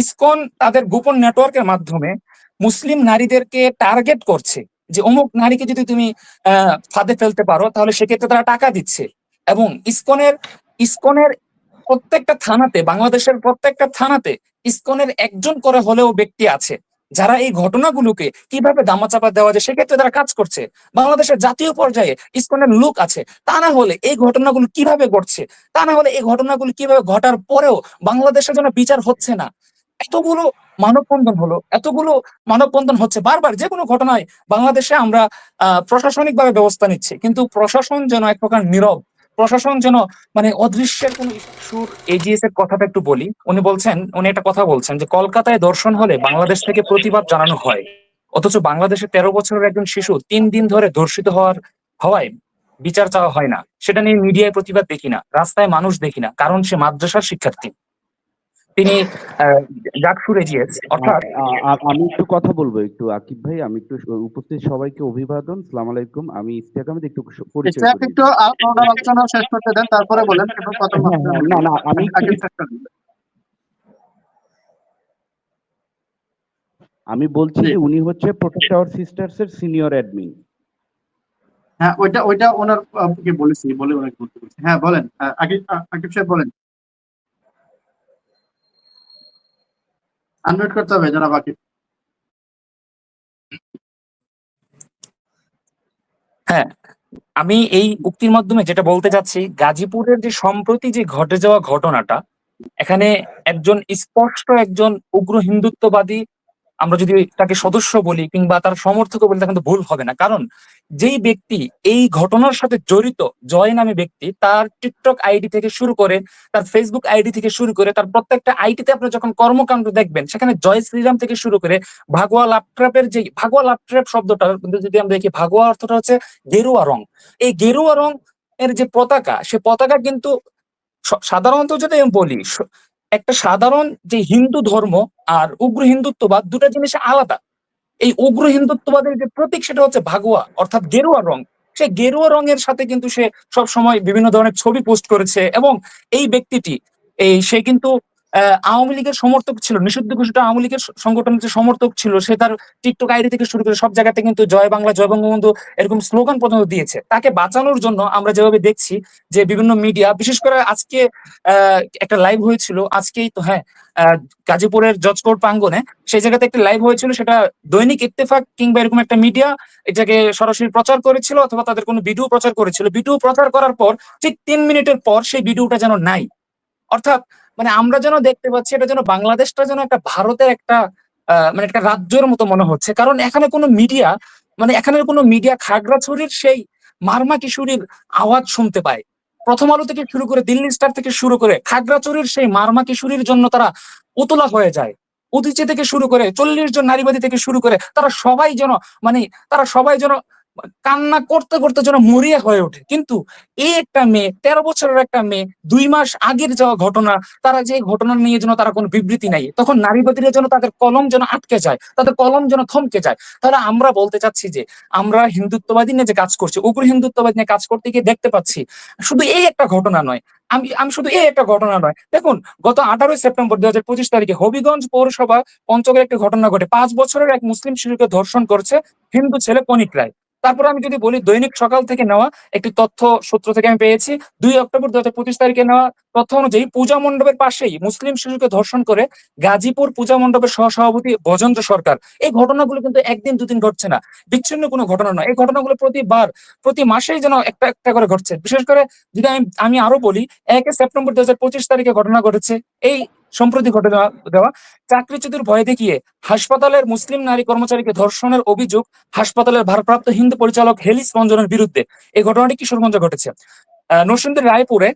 ISKCON তাদের গোপন নেটওয়ার্কের মাধ্যমে মুসলিম নারীদেরকে টার্গেট করছে যে অমুক নারীকে যদি তুমি ফাঁদে ফেলতে পারো, তাহলে সেক্ষেত্রে তারা টাকা দিচ্ছে। এবং ইসকনের ইসকনের প্রত্যেকটা থানাতে, বাংলাদেশের প্রত্যেকটা থানাতে ইসকনের একজন করে হলেও ব্যক্তি আছে, যারা এই ঘটনাগুলোকে কীভাবে দামাচাপা দেওয়া যায় সেক্ষেত্রে তারা কাজ করছে। বাংলাদেশের জাতীয় পর্যায়ে ইসকনের লোক আছে, তা না হলে এই ঘটনাগুলো কীভাবে ঘটছে, তা না হলে এই ঘটনাগুলো কীভাবে ঘটার পরেও বাংলাদেশের জন্য বিচার হচ্ছে না। এতগুলো মানববন্ধন হলো, এতগুলো মানববন্ধন হচ্ছে। বারবার যে কোনো ঘটনায় বাংলাদেশে আমরা আহ প্রশাসনিক ভাবে ব্যবস্থা নিচ্ছি। কিন্তু প্রশাসন যেন এক প্রকার নীরব, প্রশাসন যেন মানে অদৃশ্যের কোন সুর এজিএস এর কথাটা একটু বলি। উনি বলছেন, উনি একটা কথা বলছেন যে কলকাতায় দর্শন হলে বাংলাদেশ থেকে প্রতিবাদ জানানো হয়। অথচ বাংলাদেশে তেরো বছরের একজন শিশু তিন দিন ধরে ধর্ষিত হওয়ার, হওয়ায় বিচার চাওয়া হয় না। সেটা নিয়ে মিডিয়ায় প্রতিবাদ দেখি না, রাস্তায় মানুষ দেখি না, কারণ সে মাদ্রাসার শিক্ষার্থী। তিনি জাকসুর এজিএস অর্থাৎ আমি একটু কথা বলব একটু আকিব ভাই আমি একটু উপস্থিত সবাইকে অভিবাদন সালাম আলাইকুম। আমি ইস্তিয়াক আহমেদ একটু পরিচয় একটু আপনার আলোচনা শেষ করতে দেন তারপরে বলেন হ্যাঁ, হ্যাঁ, না না আমি। আমি বলছি যে উনি হচ্ছে প্রোটেক্ট আওয়ার সিস্টার্স এর সিনিয়র অ্যাডমিন হ্যাঁ ওইটা ওইটা ওনার বলেছি বলে ওনাকে বলতে হ্যাঁ বলেন আকিব সাহেব বলেন। আনমিউট করতে হবে, যারা বাকি। হ্যাঁ আমি এই উক্তির মাধ্যমে যেটা বলতে চাচ্ছি গাজীপুরের যে সম্প্রতি যে ঘটে যাওয়া ঘটনাটা, এখানে একজন স্পষ্ট একজন উগ্র হিন্দুত্ববাদী আমরা যদি তাকে সদস্য বলি কিংবা তার সমর্থক বলি, তো ভুল হবে না। কারণ যেই ব্যক্তি এই ঘটনার সাথে জড়িত, জয় নামে ব্যক্তি, তার টিকটক আইডি থেকে শুরু করে, তার ফেসবুক আইডি থেকে শুরু করে, তার প্রত্যেকটা আইডিতে আপনি যখন কর্মকাণ্ড দেখবেন, সেখানে জয় শ্রীরাম থেকে শুরু করে ভাগোয়া লাপট্রাপের যে ভাগোয়া লাপট্রাপ শব্দটা কিন্তু যদি আমরা দেখি, ভাগোয়া অর্থটা হচ্ছে গেরুয়া রং। এই গেরুয়া রং এর যে পতাকা, সে পতাকা কিন্তু সাধারণত যদি আমি বলি একটা সাধারণ যে হিন্দু ধর্ম আর উগ্র হিন্দুত্ববাদ দুটা জিনিস আলাদা। এই উগ্র হিন্দুত্ববাদের যে প্রতীক সেটা হচ্ছে ভাগুয়া, অর্থাৎ গেরুয়া রং। সে গেরুয়া রঙের সাথে কিন্তু সে সব সময় বিভিন্ন ধরনের ছবি পোস্ট করেছে এবং এই ব্যক্তিটি, এই সে কিন্তু আওয়ামী লীগের সমর্থক ছিল, নিষিদ্ধ ঘোষিত আওয়ামী লীগের সংগঠনের যে সমর্থক ছিল, সে তার টিকটক আইডি থেকে শুরু করে সব জায়গাতে কিন্তু জয় বাংলা, জয় বঙ্গবন্ধু এরকম স্লোগান পর্যন্ত দিয়েছে। তাকে বাঁচানোর জন্য আমরা যেভাবে দেখছি যে বিভিন্ন মিডিয়া বিশেষ করে আজকে একটা লাইভ হয়েছিল, আজকেই তো হ্যাঁ গাজীপুরের জজকোর্ট প্রাঙ্গনে সেই জায়গাতে একটা লাইভ হয়েছিল, সেটা দৈনিক ইত্তেফাক কিংবা এরকম একটা মিডিয়া এটাকে সরাসরি প্রচার করেছিল অথবা তাদের কোনো ভিডিও প্রচার করেছিল। ভিডিও প্রচার করার পর ঠিক তিন মিনিটের পর সেই ভিডিওটা যেন নাই। অর্থাৎ মানে আমরা যেন দেখতে পাচ্ছি, এটা যেন বাংলাদেশটা যেন একটা ভারতের একটা মানে একটা রাজ্যের মতো মনে হচ্ছে। কারণ এখানে কোনো মিডিয়া মানে এখানের কোনো মিডিয়া খাগড়াছড়ির সেই মারমা কিশোরীর আওয়াজ শুনতে পায়। প্রথম আলো থেকে শুরু করে দিল্লি স্টার থেকে শুরু করে খাগড়াছড়ির সেই মারমা কিশোরীর জন্য তারা উতলা হয়ে যায়। উদিচে থেকে শুরু করে চল্লিশ জন নারীবাদী থেকে শুরু করে তারা সবাই যেন মানে তারা সবাই যেন কান্না করতে করতে যেন মরিয়া হয়ে ওঠে। কিন্তু এই একটা মেয়ে, তেরো বছরের একটা মেয়ে, দুই মাস আগের যাওয়া ঘটনা, তারা যে ঘটনা নিয়ে যেন তারা কোনো বিবৃতি নাই তখন নারীবাদীরা যেন তাদের কলম যেন আটকে যায়, তাদের কলম যেন থমকে যায়। তাহলে আমরা বলতে চাচ্ছি যে, আমরা হিন্দুত্ববাদী নিয়ে যে কাজ করছি, উগ্র হিন্দুত্ববাদী নিয়ে কাজ করতে গিয়ে দেখতে পাচ্ছি, শুধু এই একটা ঘটনা নয়, আমি আমি শুধু এই একটা ঘটনা নয়। দেখুন, গত আঠারোই সেপ্টেম্বর দুই হাজার পঁচিশ তারিখে হবিগঞ্জ পৌরসভা পঞ্চগড়ে একটি ঘটনা ঘটে। পাঁচ বছরের এক মুসলিম শিশুকে ধর্ষণ করছে হিন্দু ছেলে কনিক রায়। তারপর আমি যদি বলি দৈনিক সকাল থেকে নেওয়া একটি তথ্য সূত্র থেকে আমি পেয়েছি, দুই অক্টোবর দু হাজার পঁচিশ তারিখে নেওয়া তথ্য অনুযায়ী পূজা মণ্ডপের পাশেই মুসলিম শিশুকে ধর্ষণ করে গাজীপুর পূজা মণ্ডপের সহসভাপতি বজেন্দ্র সরকার। এই ঘটনাগুলো কিন্তু একদিন দুদিন ঘটছে না, বিচ্ছিন্ন কোনো ঘটনা নয়। এই ঘটনাগুলো প্রতিবার, প্রতি মাসেই যেন একটা একটা করে ঘটছে। বিশেষ করে যদি আমি আমি আরও বলি, একে সেপ্টেম্বর দু হাজার পঁচিশ তারিখে ঘটনা ঘটেছে। এই সম্প্রতি ঘটে দেওয়া- চাকরিচ্যুতির ভয় দেখিয়ে হাসপাতালের মুসলিম নারী কর্মচারীকে ধর্ষণের অভিযোগ হাসপাতালের ভারপ্রাপ্ত হিন্দু পরিচালক হেলিস রঞ্জনের বিরুদ্ধে। এই ঘটনাটি কিশোরগঞ্জে ঘটেছে? নরসিংদীর রায়পুরে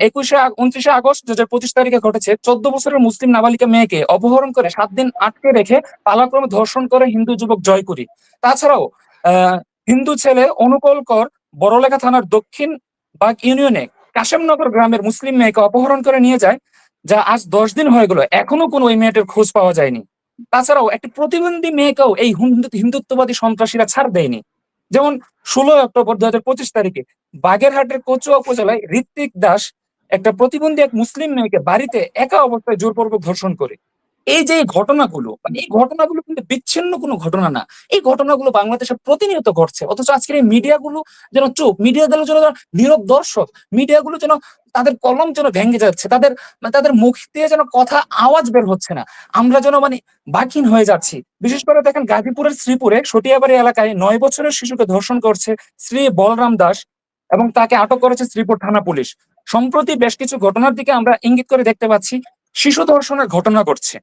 একুশে উনত্রিশে আগস্ট দু পঁচিশ তারিখে ঘটেছে। চোদ্দ বছরের মুসলিম নাবালিকা মেয়েকে অপহরণ করে সাত দিন আটকে রেখে পালাক্রমে ধর্ষণ করে হিন্দু যুবক জয়কুরি তাছাড়াও, আহ, হিন্দু ছেলে অনুকূল কর, বড়লেখা থানার দক্ষিণ বাগ ইউনিয়নে কাশেমনগর গ্রামের মুসলিম মেয়েকে অপহরণ করে নিয়ে যায় যা আজ দশ দিন হয়ে গেল, এখনও কোনো ওই মেয়েটার খোঁজ পাওয়া যায়নি। তাছাড়াও একটি প্রতিবন্ধী মেয়েকেও এই হিন্দু- হিন্দুত্ববাদী সন্ত্রাসীরা ছাড় দেয়নি। যেমন ষোলোই অক্টোবর দু হাজার পঁচিশ তারিখে বাগেরহাটের কচুয়া উপজেলায় ঋত্বিক দাস একটা প্রতিবন্ধী এক মুসলিম মেয়েকে বাড়িতে একা অবস্থায় জোরপূর্বক ধর্ষণ করে। এই যে ঘটনাগুলো মানে এই ঘটনাগুলো কিন্তু বিচ্ছিন্ন কোনো ঘটনা না। এই ঘটনাগুলো বাংলাদেশে প্রতিনিয়ত ঘটছে। অথচ আজকের এই মিডিয়াগুলো যেন চুপ মিডিয়াগুলো যেন নীরব দর্শক, মিডিয়াগুলো যেন তাদের কলম যেন ভেঙে যাচ্ছে, তাদের মানে তাদের মুখ দিয়ে যেন কথা, আওয়াজ বের হচ্ছে না। আমরা যেন মানে বাকিন হয়ে যাচ্ছি। বিশেষ করে দেখেন গাজীপুরের শ্রীপুরে সটিয়াবাড়ি এলাকায় নয় বছরের শিশুকে ধর্ষণ করছে শ্রী বলরাম দাস এবং তাকে আটক করেছে শ্রীপুর থানা পুলিশ। সম্প্রতি বেশ কিছু ঘটনার দিকে আমরা ইঙ্গিত করে দেখতে পাচ্ছি, শিশু ধর্ষণের ঘটনা ঘটছে।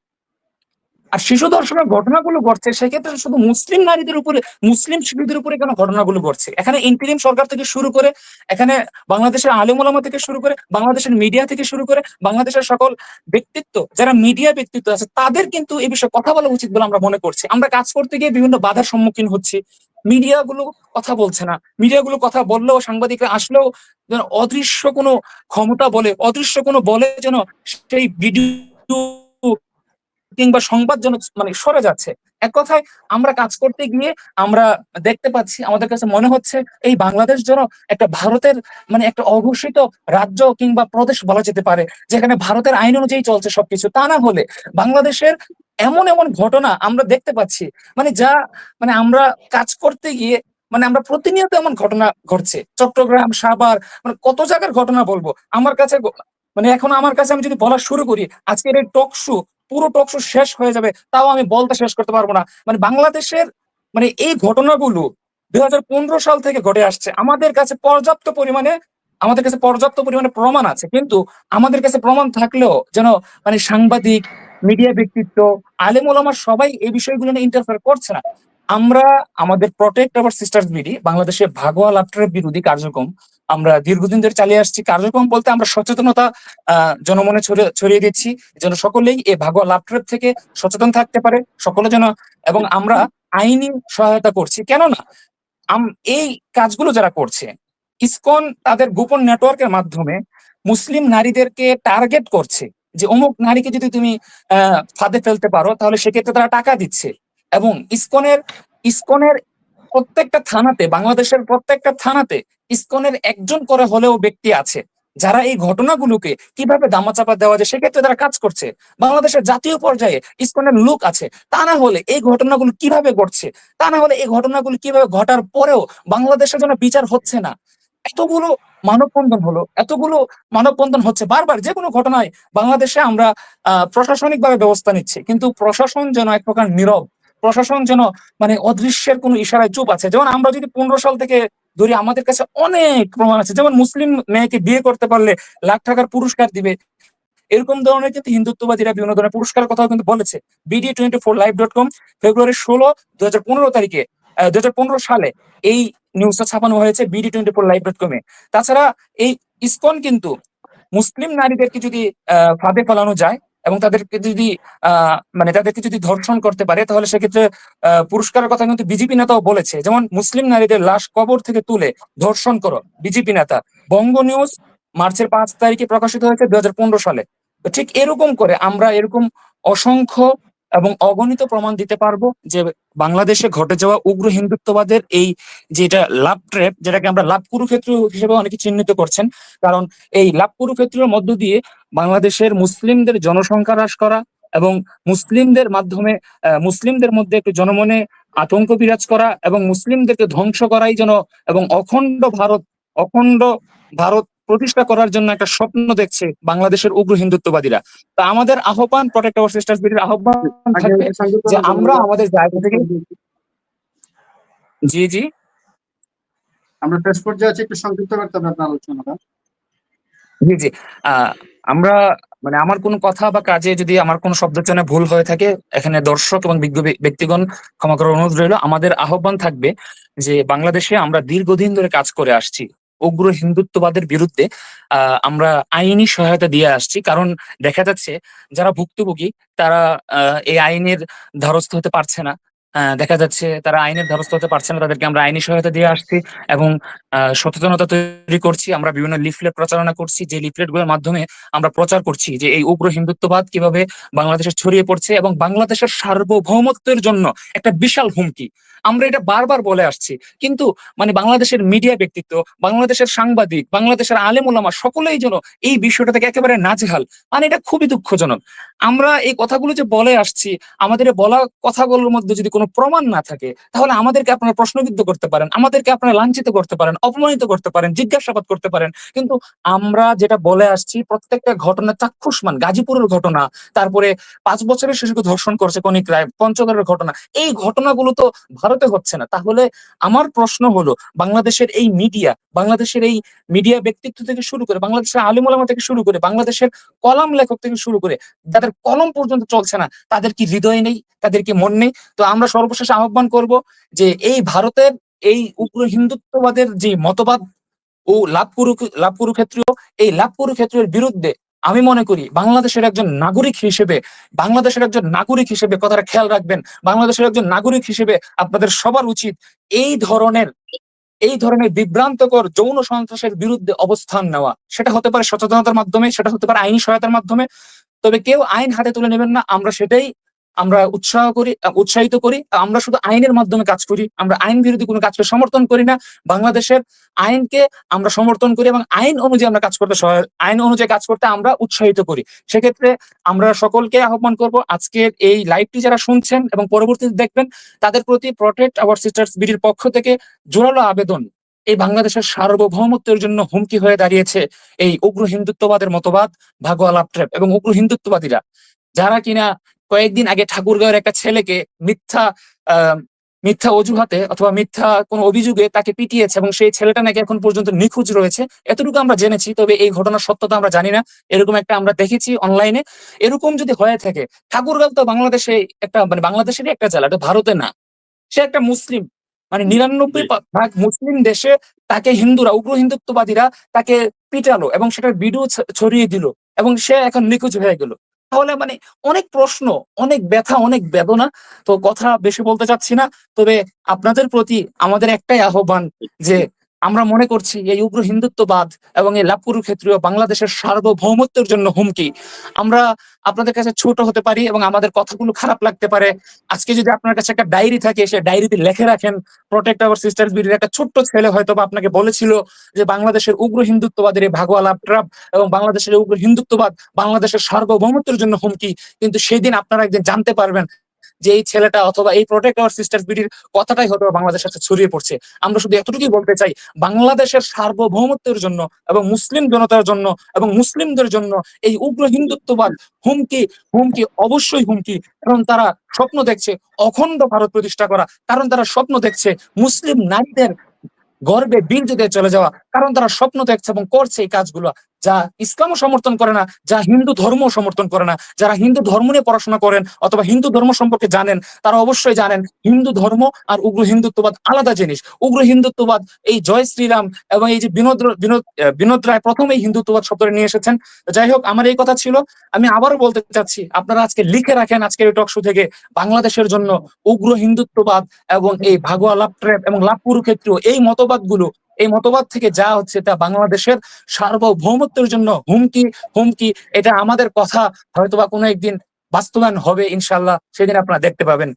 আর শিশু ধর্ষণের ঘটনাগুলো ঘটছে, সেক্ষেত্রে শুধু মুসলিম নারীদের উপরে, মুসলিম শিশুদের উপরে কেন ঘটনাগুলো ঘটছে? এখানে ইন্টারিম সরকার থেকে শুরু করে, এখানে বাংলাদেশের আলিম ওলামা থেকে শুরু করে, বাংলাদেশের মিডিয়া থেকে শুরু করে, বাংলাদেশের সকল ব্যক্তিত্ব, যারা মিডিয়া ব্যক্তিত্ব আছে, তাদের কিন্তু এই বিষয়ে কথা বলা উচিত বলে আমরা মনে করছি। আমরা কাজ করতে গিয়ে বিভিন্ন বাধার সম্মুখীন হচ্ছি। মিডিয়াগুলো কথা বলছে না। মিডিয়াগুলো কথা বললেও সাংবাদিকরা আসলেও যেন অদৃশ্য কোনো ক্ষমতা বলে, অদৃশ্য কোনো বলে যেন সেই ভিডিও কিংবা সংবাদ যেন মানে সরে যাচ্ছে। এক কথায়, আমরা কাজ করতে গিয়ে আমরা দেখতে পাচ্ছি, আমাদের কাছে মনে হচ্ছে এই বাংলাদেশ যেন একটা ভারতের মানে একটা অঘোষিত রাজ্য কিংবা প্রদেশ বলা যেতে পারে, যেখানে ভারতের আইন অনুযায়ী চলছে সবকিছু। তা না হলে বাংলাদেশের এমন এমন ঘটনা আমরা দেখতে পাচ্ছি মানে যা মানে আমরা কাজ করতে গিয়ে মানে আমরা প্রতিনিয়ত এমন ঘটনা ঘটছে। চট্টগ্রাম, সাভার মানে কত জায়গার ঘটনা বলব। আমার কাছে মানে এখন আমার কাছে আমি যদি বলা শুরু করি, আজকের এই টক শো পুরো টক শো শেষ হয়ে যাবে, তাও আমি বলতে শেষ করতে পারব না। মানে বাংলাদেশের মানে এই ঘটনাগুলো দুই হাজার পনেরো সাল থেকে ঘটে আসছে, আমাদের কাছে পর্যাপ্ত পরিমাণে, আমাদের কাছে পর্যাপ্ত পরিমাণে প্রমাণ আছে। কিন্তু আমাদের কাছে প্রমাণ থাকলেও যেন মানে সাংবাদিক মিডিয়া ব্যক্তিত্ব, আলেম ওলামা সবাই এই বিষয়গুলো নিয়ে ইন্টারফেয়ার করছে না। আমরা, আমাদের প্রোটেক্ট আওয়ার সিস্টার্স বিডি বাংলাদেশে ভাগোয়া লাফটারের বিরোধী কার্যক্রম আমরা দীর্ঘদিন ধরে চালিয়ে আসছি। কার্যক্রম বলতে আমরা সচেতনতা জনমনে ছড়িয়ে দিচ্ছি। যেন সকলেই এই ভাগোয়া লাভট্রেপ থেকে সচেতন থাকতে পারে, সকলে যেন, এবং আমরা আইনি সহায়তা করছি। কেননা এই কাজগুলো যারা করছে, ইসকন তাদের গোপন নেটওয়ার্কের মাধ্যমে মুসলিম নারীদেরকে টার্গেট করছে যে অমুক নারীকে যদি তুমি আহ ফাঁদে ফেলতে পারো, তাহলে সেক্ষেত্রে তারা টাকা দিচ্ছে। এবং ইসকনের ইসকনের প্রত্যেকটা থানাতে, বাংলাদেশের প্রত্যেকটা থানাতে ইসকনের একজন করে হলেও ব্যক্তি আছে, যারা এই ঘটনাগুলোকে কীভাবে দামাচাপা দেওয়া যায় সেক্ষেত্রে তারা কাজ করছে। বাংলাদেশের জাতীয় পর্যায়ে ইসকনের লোক আছে, তা না হলে এই ঘটনাগুলো কীভাবে ঘটছে? তা না হলে এই ঘটনাগুলো কীভাবে ঘটার পরেও বাংলাদেশের জন্য বিচার হচ্ছে না। এতগুলো মানববন্ধন হলো, এতগুলো মানববন্ধন হচ্ছে, বারবার যে কোনো ঘটনায় বাংলাদেশে আমরা আহ প্রশাসনিক ভাবে ব্যবস্থা নিচ্ছি, কিন্তু প্রশাসন যেন এক প্রকার নীরব, প্রশাসন যেন মানে অদৃশ্যের কোনো ইশারায় চুপ আছে। যেমন আমরা যদি পনেরো সাল থেকে ধরি আমাদের কাছে অনেক প্রমাণ আছে, যেমন মুসলিম মেয়েকে বিয়ে করতে পারলে লাখ টাকার পুরস্কার দিবে। এরকম ধরনের কিন্তু হিন্দুত্ববাদীরা বিভিন্ন ধরনের পুরস্কারের কথাও কিন্তু বলেছে। BD twenty four live dot com ফেব্রুয়ারি ষোলো দু হাজার পনেরো তারিখে দু হাজার পনেরো সালে এই নিউজটা ছাপানো হয়েছে BD twenty four live dot কমে তাছাড়া এই ইসকন কিন্তু মুসলিম নারীদেরকে যদি ফাঁদে ফেলানো যায় এবং তাদেরকে যদি মানে তাদেরকে যদি ধর্ষণ করতে পারে, তাহলে সেক্ষেত্রে পুরস্কারের কথা কিন্তু বিজেপি নেতাও বলেছে। যেমন মুসলিম নারীদের লাশ কবর থেকে তুলে ধর্ষণ করো, বিজেপি নেতা। বঙ্গ নিউজ মার্চের পাঁচ তারিখে প্রকাশিত হয়েছে দু হাজার পনেরো সালে। তো ঠিক এরকম করে আমরা এরকম অসংখ্য এবং অগণিত প্রমাণ দিতে পারব যে বাংলাদেশে ঘটে যাওয়া উগ্র হিন্দুত্ববাদের এই যেটা লাভ ট্রেপ যেটাকে আমরা লাভ কুরুক্ষেত্র হিসেবে অনেকে চিহ্নিত করছেন, কারণ এই লাভ কুরুক্ষেত্রের মধ্য দিয়ে বাংলাদেশের মুসলিমদের জনসংখ্যা হ্রাস করা এবং মুসলিমদের মাধ্যমে মুসলিমদের মধ্যে একটু জনমনে আতঙ্ক বিরাজ করা এবং মুসলিমদেরকে ধ্বংস করাই যেন, এবং অখণ্ড ভারত অখণ্ড ভারত প্রতিষ্ঠা করার জন্য একটা স্বপ্ন দেখছে বাংলাদেশের উগ্র হিন্দুত্ববাদীরা। তা আমাদের আহ্বান প্রোটেক্ট আওয়ার সিস্টার্স বিডির আহ্বান থাকবে যে আমরা আমাদের জায়গা থেকে জি জি। আমরা শেষ পর্যায়ে আছি একটু সংযুক্ত করতে হবে আপনার আলোচনাটা। জি জি। আমরা মানে আমার কোনো কথা বা কাজে যদি আমার কোনো শব্দচয়নে ভুল হয়ে থাকে এখানে দর্শক এবং বিজ্ঞ ব্যক্তিগণ ক্ষমা করার অনুরোধ রইল। আমাদের আহ্বান থাকবে যে বাংলাদেশে আমরা দীর্ঘদিন ধরে কাজ করে আসছি। উগ্র হিন্দুত্ববাদের বিরুদ্ধে আমরা আইনি সহায়তা দিয়ে আসছি। কারণ দেখা যাচ্ছে, যারা ভুক্তভোগী, তারা এই আইনের ধারস্থ হতে পারছে না। দেখা যাচ্ছে, তারা আইনের ধারস্থ হতে পারছে না। তাদেরকে আমরা আইনি সহায়তা দিয়ে আসছি এবং সচেতনতা তৈরি করছি। আমরা বিভিন্ন লিফলেট প্রচারণা করছি। যে লিফলেটগুলোর মাধ্যমে আমরা প্রচার করছি যে এই উগ্র হিন্দুত্ববাদ কীভাবে বাংলাদেশে ছড়িয়ে পড়ছে এবং বাংলাদেশের সার্বভৌমত্বের জন্য একটা বিশাল হুমকি। আমরা এটা বারবার বলে আসছি। কিন্তু মানে বাংলাদেশের মিডিয়া ব্যক্তিত্ব, বাংলাদেশের সাংবাদিক, বাংলাদেশের আলেম ওলামা সকলেই যেন এই বিষয়টা থেকে একেবারে নাজেহাল। মানে এটা খুবই দুঃখজনক। আমরা এই কথাগুলো যে বলে আসছি, আমাদের বলা কথাগুলোর মধ্যে যদি কোনো প্রমাণ না থাকে, তাহলে আমাদেরকে আপনারা প্রশ্নবিদ্ধ করতে পারেন, আমাদেরকে আপনারা লাঞ্ছিত করতে পারেন, অপমানিত করতে পারেন, জিজ্ঞাসাবাদ করতে পারেন। কিন্তু আমরা যেটা বলে আসছি, প্রত্যেকটা ঘটনা চাক্ষুষমান গাজীপুরের ঘটনা, তারপরে পাঁচ বছরের শিশুকে ধর্ষণ করছে কনিক রায়, পঞ্চগড়ের ঘটনা, এই ঘটনাগুলো তো ভারতে হচ্ছে না। তাহলে আমার প্রশ্ন হলো, বাংলাদেশের এই মিডিয়া বাংলাদেশের এই মিডিয়া ব্যক্তিত্ব থেকে শুরু করে, বাংলাদেশের আলিমুলামা থেকে শুরু করে, বাংলাদেশের কলাম লেখক থেকে শুরু করে, যাদের কলম পর্যন্ত চলছে না, তাদের কি হৃদয় নেই? তাদের কি মন নেই? তো আমরা সর্বশেষ আহ্বান করব যে এই ভারতের এই উগ্র হিন্দুত্ববাদের যে মতবাদ ও লাভ কুরুক্ষেত্রীয়, এই লাভ কুরুক্ষেত্রের বিরুদ্ধে আমি মনে করি বাংলাদেশের একজন নাগরিক হিসেবে, বাংলাদেশের একজন নাগরিক হিসেবে কথাটা খেয়াল রাখবেন, বাংলাদেশের একজন নাগরিক হিসেবে আপনাদের সবার উচিত এই ধরনের এই ধরনের বিভ্রান্তকর যৌন সন্ত্রাসের বিরুদ্ধে অবস্থান নেওয়া। সেটা হতে পারে সচেতনতার মাধ্যমে, সেটা হতে পারে আইনি সহায়তার মাধ্যমে। তবে কেউ আইন হাতে তুলে নেবেন না, আমরা সেটাই আমরা উৎসাহ করি উৎসাহিত করি আমরা শুধু আইনের মাধ্যমে কাজ করি, আমরা আইন বিরোধী কোনো কাজকে সমর্থন করি না। বাংলাদেশের আইনকে আমরা সমর্থন করি এবং আইন অনুযায়ী আমরা কাজ করতে আইন অনুযায়ী কাজ করতে আমরা উৎসাহিত করি। সেক্ষেত্রে আমরা সকলকে আহ্বান করব, আজকের এই লাইভটি যারা শুনছেন এবং পরবর্তীতে দেখবেন, তাদের প্রতি প্রটেক্ট আওয়ার সিস্টার্স বিডির পক্ষ থেকে জোরালো আবেদন। এই বাংলাদেশের সার্বভৌমত্বের জন্য হুমকি হয়ে দাঁড়িয়েছে এই উগ্র হিন্দুত্ববাদের মতবাদ ভাগোয়া এবং উগ্র হিন্দুত্ববাদীরা। যারা কিনা কয়েকদিন আগে ঠাকুরগাঁওয়ের একটা ছেলেকে মিথ্যা আহ মিথ্যা অজুহাতে অথবা মিথ্যা কোনো অভিযোগে তাকে পিটিয়েছে এবং সেই ছেলেটা নাকি এখন পর্যন্ত নিখোঁজ রয়েছে। এতটুকু আমরা জেনেছি তবে এই ঘটনার সত্যতা আমরা জানি না। এরকম একটা আমরা দেখেছি অনলাইনে। এরকম যদি হয়ে থাকে ঠাকুরগাঁও তো বাংলাদেশে একটা মানে বাংলাদেশেরই একটা জেলা এটা ভারতে না। সে একটা মুসলিম মানে নিরানব্বই ভাগ মুসলিম দেশে তাকে হিন্দুরা উগ্র হিন্দুত্ববাদীরা তাকে পিটালো এবং সেটার ভিডিও ছড়িয়ে দিল এবং সে এখন নিখোঁজ হয়ে গেল। তাহলে মানে অনেক প্রশ্ন, অনেক ব্যথা, অনেক বেদনা, তো কথা বেশি বলতে চাচ্ছি না। তবে আপনাদের প্রতি আমাদের একটাই আহ্বান যে আমরা মনে করছি এই উগ্র হিন্দুত্ববাদ এবং এই লাভপুরু ক্ষেত্রীয় বাংলাদেশের সার্বভৌমত্বের জন্য হুমকি। আমরা আপনাদের কাছে ছোট হতে পারি এবং আমাদের কথাগুলো খারাপ লাগতে পারে। আজকে যদি আপনার কাছে একটা ডায়েরি থাকে সে ডায়েরিতে লিখে রাখেন। প্রোটেক্ট আওয়ার সিস্টার্স বিডির একটা ছোট্ট ছেলে হয়তো আপনাকে বলেছিল যে বাংলাদেশের উগ্র হিন্দুত্ববাদের এই ভাগোয়া লাভ লাভট্রাপ এবং বাংলাদেশের উগ্র হিন্দুত্ববাদ বাংলাদেশের সার্বভৌমত্বের জন্য হুমকি। কিন্তু সেই দিন আপনারা একদিন জানতে পারবেন যে এই ছেলেটা অথবা এই প্রোটেক্ট আওয়ার সিস্টার বিডির কথাটাই হয়তো বাংলাদেশের সাথে ছড়িয়ে পড়ছে। আমরা শুধু এতটুকুই বলতে চাই, বাংলাদেশের সার্বভৌমত্বের জন্য এবং মুসলিম জনতার জন্য এবং মুসলিমদের জন্য এই উগ্র হিন্দুত্ববাদ হুমকি হুমকি, অবশ্যই হুমকি এবং তারা স্বপ্ন দেখছে অখণ্ড ভারত প্রতিষ্ঠা করা, কারণ তারা স্বপ্ন দেখছে মুসলিম নারীদের গর্বে বীর যুদ্ধে চলে যাওয়া, কারণ তারা স্বপ্ন দেখছে এবং করছে এই কাজগুলো। যা ইসলামও সমর্থন করে না, যা হিন্দু ধর্ম সমর্থন করে না। যারা হিন্দু ধর্ম নিয়ে পড়াশোনা করেন অথবা হিন্দু ধর্ম সম্পর্কে জানেন, তারা অবশ্যই জানেন হিন্দু ধর্ম আর উগ্র হিন্দুত্ববাদ আলাদা জিনিস। উগ্র হিন্দুত্ববাদ এই জয় শ্রীরাম এবং এই যে বিনোদ বিনোদ বিনোদ রায় প্রথম এই হিন্দুত্ববাদ শব্দটা নিয়ে এসেছেন। যাই হোক, আমার এই কথা ছিল। আমি আবারও বলতে চাচ্ছি, আপনারা আজকে লিখে রাখেন আজকের এই টক শো থেকে বাংলাদেশের জন্য উগ্র হিন্দুত্ববাদ এবং এই ভাগোয়া লাভ ট্র্যাপ এবং লাভ কুরুক্ষেত্রীয় এই মতবাদগুলো এই মতবাদ থেকে যা হচ্ছে তা বাংলাদেশের সার্বভৌমত্বের জন্য হুমকি হুমকি, এটা আমাদের কথা হয়তোবা কোনো একদিন বাস্তবায়ন হবে ইনশাল্লাহ সেদিন আপনারা দেখতে পাবেন।